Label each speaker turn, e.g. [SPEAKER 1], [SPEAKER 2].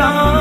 [SPEAKER 1] ਕੇ ਦੁਖ ਤੇਨਾ